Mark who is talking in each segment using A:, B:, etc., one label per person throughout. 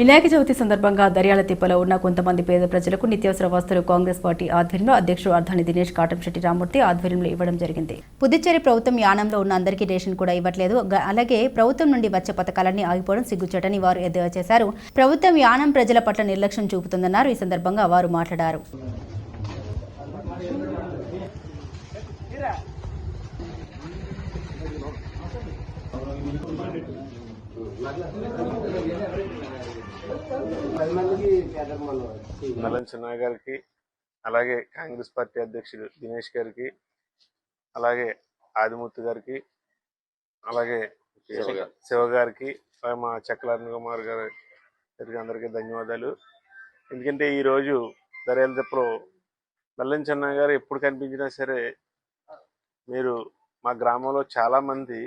A: వినాయక చవితి సందర్భంగా దర్యాల తిప్పలో ఉన్న కొంతమంది పేద ప్రజలకు నిత్యావసర వస్తువులు కాంగ్రెస్ పార్టీ ఆధ్వర్యంలో అధ్యక్షుడు అర్ధాని దినేష్ కాటంశెట్టి రామూర్తి ఆధ్వర్యంలో ఇవ్వడం జరిగింది. పుదుచ్చేరి ప్రభుత్వం యానంలో ఉన్న అందరికీ రేషన్ కూడా ఇవ్వట్లేదు. అలాగే ప్రభుత్వం నుండి వచ్చే పథకాలన్నీ ఆగిపోవడం సిగ్గుచేటని వారు ఎద్దేవా చేశారు. ప్రభుత్వం యానం ప్రజల పట్ల నిర్లక్ష్యం చూపుతుందన్నారు. ఈ సందర్భంగా వారు మాట్లాడారు.
B: నల్లని చిన్నయ్య గారికి అలాగే కాంగ్రెస్ పార్టీ అధ్యక్షుడు దినేష్ గారికి అలాగే ఆదిమూర్తి గారికి అలాగే శివ గారికి మా చక్కల అరుణ్ కుమార్ గారి గారికి అందరికీ ధన్యవాదాలు. ఎందుకంటే ఈరోజు దర్యాల దెప్పలో నల్లని చెన్నయ్య గారు ఎప్పుడు కనిపించినా సరే మీరు మా గ్రామంలో చాలా మంది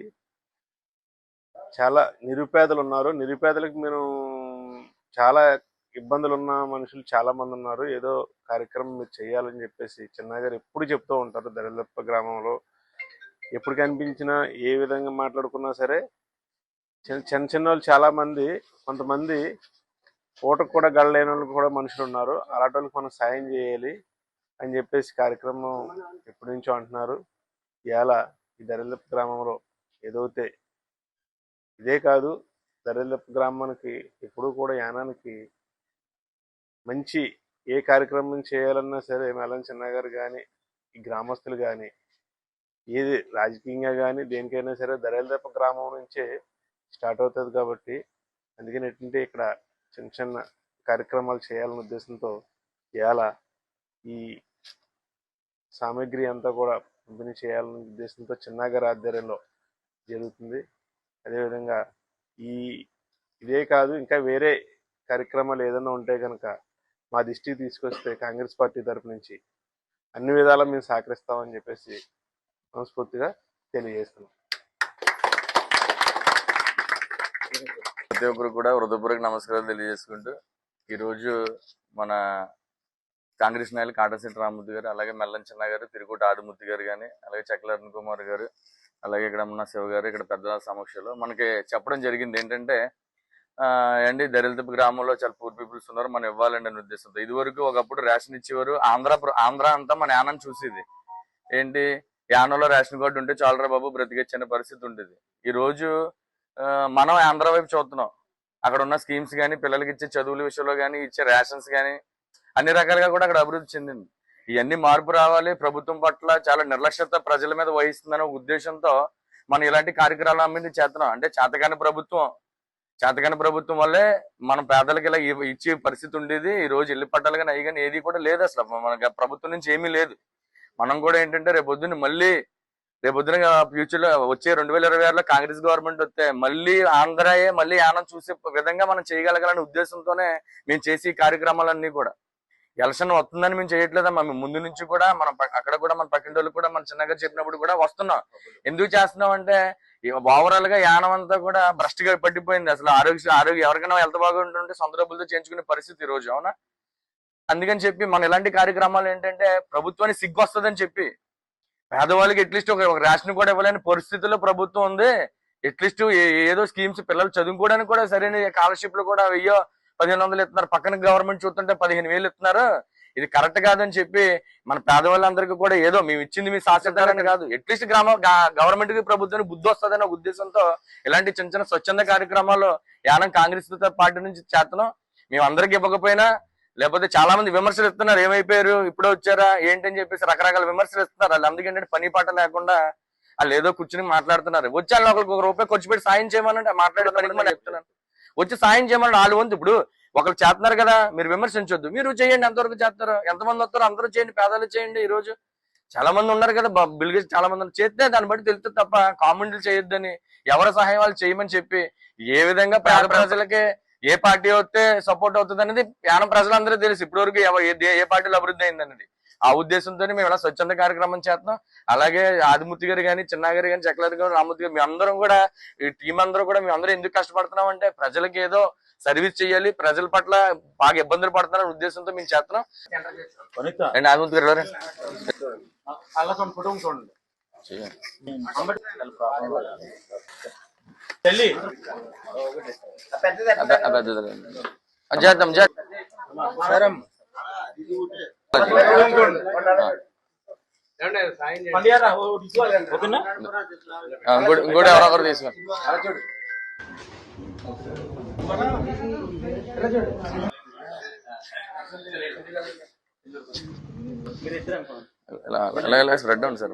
B: చాలా నిరుపేదలు ఉన్నారు నిరుపేదలకు మీరు చాలా ఇబ్బందులు ఉన్న మనుషులు చాలా మంది ఉన్నారు. ఏదో కార్యక్రమం మీరు చేయాలని చెప్పేసి చిన్నయ్య గారు ఎప్పుడు చెప్తూ ఉంటారు. దరిదప్ప గ్రామంలో ఎప్పుడు కనిపించినా ఏ విధంగా మాట్లాడుకున్నా సరే చిన్న చిన్న చిన్న వాళ్ళు చాలామంది కొంతమంది ఓటకు కూడా గడలేని వాళ్ళు కూడా మనుషులు ఉన్నారు. అలాంటి వాళ్ళకి మనం సాయం చేయాలి అని చెప్పేసి కార్యక్రమం ఎప్పటి నుంచో అంటున్నారు. ఇవాళ ఈ దరిదప్ప గ్రామంలో ఏదైతే ఇదే కాదు దరిదప్ప గ్రామానికి ఎప్పుడూ కూడా యానానికి మంచి ఏ కార్యక్రమం చేయాలన్నా సరే మెల్లం చిన్న గారు కానీ ఈ గ్రామస్తులు కానీ ఏది రాజకీయంగా కానీ దేనికైనా సరే దరేలదప్ప గ్రామం నుంచే స్టార్ట్ అవుతుంది కాబట్టి అందుకని ఏంటంటే ఇక్కడ చిన్న చిన్న కార్యక్రమాలు చేయాలనే ఉద్దేశంతో ఇవాళ ఈ సామాగ్రి అంతా కూడా పంపిణీ చేయాలనే ఉద్దేశంతో చిన్నగారి ఆధ్వర్యంలో జరుగుతుంది. అదేవిధంగా ఈ ఇదే కాదు ఇంకా వేరే కార్యక్రమాలు ఏదైనా ఉంటే కనుక మా దృష్టికి తీసుకొస్తే కాంగ్రెస్ పార్టీ తరపు నుంచి అన్ని విధాలా మేము సహకరిస్తామని చెప్పేసి మనస్ఫూర్తిగా తెలియజేస్తున్నాం.
C: ప్రతి ఒక్కరు కూడా హృదయపూర్వక నమస్కారాలు తెలియజేసుకుంటూ ఈరోజు మన కాంగ్రెస్ నాయకులు కాటశెట్టి రామ్మూర్తి గారు అలాగే మెల్లంచన్న గారు తిరుగుట ఆదిమూర్తి గారు కానీ అలాగే చక్కల అరుణ్ కుమార్ గారు అలాగే ఇక్కడ ఉన్న శివ గారు ఇక్కడ పెద్దల సమక్షంలో. మనకి చెప్పడం జరిగింది ఏంటంటే ఆ, అండి దరిద్రపు గ్రామంలో చాలా పూర్ పీపుల్స్ ఉన్నారు మనం ఇవ్వాలండి అనే ఉద్దేశంతో ఇది వరకు ఒకప్పుడు రేషన్ ఇచ్చేవారు. ఆంధ్ర ఆంధ్ర అంతా మన యానం చూసేది. ఏంటి యానంలో రేషన్ కార్డు ఉంటే చాలరా బాబు బ్రతికొచ్చే పరిస్థితి ఉండేది. ఈ రోజు మనం ఆంధ్ర వైపు చూస్తున్నాం. అక్కడ ఉన్న స్కీమ్స్ కానీ పిల్లలకి ఇచ్చే చదువుల విషయంలో కానీ ఇచ్చే రేషన్స్ కానీ అన్ని రకాలుగా కూడా అక్కడ అభివృద్ధి చెందింది. ఇవన్నీ మార్పు రావాలి. ప్రభుత్వం పట్ల చాలా నిర్లక్ష్యత ప్రజల మీద వహిస్తుందనే ఉద్దేశంతో మనం ఇలాంటి కార్యక్రమాల మీద చేస్తున్నాం. అంటే చేతకాని ప్రభుత్వం చేతకాని ప్రభుత్వం వల్లే మనం పేదలకు ఇలా ఇచ్చే పరిస్థితి ఉండేది. ఈ రోజు ఇల్లు పట్టాలు కానీ అవి కానీ ఏది కూడా లేదు అసలు. మనకి ప్రభుత్వం నుంచి ఏమీ లేదు. మనం కూడా ఏంటంటే రేపొద్దున మళ్ళీ రేపొద్దున ఫ్యూచర్లో వచ్చే రెండు వేల ఇరవై ఆరులో కాంగ్రెస్ గవర్నమెంట్ వస్తే మళ్ళీ ఆంధ్రాయే మళ్ళీ ఆనంద్ చూసే విధంగా మనం చేయగలగాలనే ఉద్దేశంతోనే మేము చేసే ఈ కార్యక్రమాలన్నీ కూడా. ఎలక్షన్ వస్తుందని మేము చేయట్లేదమ్మా. మేము ముందు నుంచి కూడా మనం అక్కడ కూడా మన పక్కింటి కూడా మన చిన్నగా చెప్పినప్పుడు కూడా వస్తున్నాం. ఎందుకు చేస్తున్నాం అంటే ఓవరాల్గా యానం అంతా కూడా భ్రష్టుగా పట్టిపోయింది. అసలు ఆరోగ్య ఆరోగ్యం ఎవరికైనా హెల్త్ బాగుంటుంటే సొంత డబ్బులతో చేయించుకునే పరిస్థితి ఈ రోజు అవునా? అందుకని చెప్పి మన ఇలాంటి కార్యక్రమాలు ఏంటంటే ప్రభుత్వానికి సిగ్గు వస్తుందని చెప్పి పేదవాళ్ళకి అట్లీస్ట్ ఒక ఒక రేషన్ కూడా ఇవ్వలేని పరిస్థితుల్లో ప్రభుత్వం ఉంది. అట్లీస్ట్ ఏదో స్కీమ్స్ పిల్లలు చదువుకోవడానికి కూడా సరైన స్కాలర్షిప్లు కూడా వెయ్యో పదిహేను వందలు ఇస్తున్నారు. పక్కన గవర్నమెంట్ చూస్తుంటే పదిహేను వేలు ఇస్తున్నారు. ఇది కరెక్ట్ కాదని చెప్పి మన పేదవాళ్ళందరికీ కూడా ఏదో మేము ఇచ్చింది మీ శాశ్వతారని కాదు. అట్లీస్ట్ గ్రామ గవర్నమెంట్కి ప్రభుత్వానికి బుద్ధి వస్తుందనే ఉద్దేశంతో ఇలాంటి చిన్న చిన్న స్వచ్ఛంద కార్యక్రమాలు యానం కాంగ్రెస్ పార్టీ నుంచి చేస్తున్నాం. మేము అందరికి ఇవ్వకపోయినా లేకపోతే చాలా మంది విమర్శలు ఇస్తున్నారు. ఏమైపోయారు? ఇప్పుడే వచ్చారా? ఏంటని చెప్పేసి రకరకాల విమర్శలు ఇస్తున్నారు. వాళ్ళు అందుకే ఏంటంటే పని పాట లేకుండా వాళ్ళు ఏదో కూర్చుని మాట్లాడుతున్నారు. వచ్చి వాళ్ళు ఒకరికి ఒక రూపాయి ఖర్చు పెట్టి సాయం చేయమనంటే మాట్లాడే చెప్తున్నాను వచ్చి సాయం చేయమని వాళ్ళు వంతు. ఇప్పుడు ఒకరు చేస్తున్నారు కదా మీరు విమర్శించొద్దు. మీరు చేయండి ఎంతవరకు చేస్తారు ఎంతమంది వస్తారో? అందరూ చేయండి పేదలు చేయండి ఈ రోజు. చాలా మంది ఉన్నారు కదా బ- బిల్గేట్స్ చాలా మంది. చేస్తే దాన్ని బట్టి తెలుస్తుంది తప్ప కామెంట్లు చేయొద్దని ఎవరి సహాయం వాళ్ళు చేయమని చెప్పి ఏ విధంగా పేద ప్రజలకి ఏ పార్టీ వస్తే సపోర్ట్ అవుతుంది అనేది యానం ప్రజలందరూ తెలుసు. ఇప్పటివరకు ఎవ- ఏ పార్టీలో అభివృద్ధి అయింది అనేది ఆ ఉద్దేశంతో మేము ఇలా స్వచ్ఛంద కార్యక్రమం చేస్తున్నాం. అలాగే ఆదిమూర్తి గారు కానీ చిన్న గారు కానీ చక్రవర్తి గారు రామూర్తి గారు మీ అందరం కూడా ఈ టీం అందరూ కూడా మేము అందరం ఎందుకు కష్టపడుతున్నాం అంటే ప్రజలకి ఏదో సర్వీస్ చేయాలి. ప్రజల పట్ల బాగా ఇబ్బందులు పడుతున్న ఉద్దేశంతో మేము చేస్తున్నాం. అండి ఆదిమూర్తి గారు?
B: అలా చూడండి. తల్లి
C: ఇంకోటి ఎవరొకరు తీసుకోండి ఇలా ఇలా స్ప్రెడ్ ఉంది సార్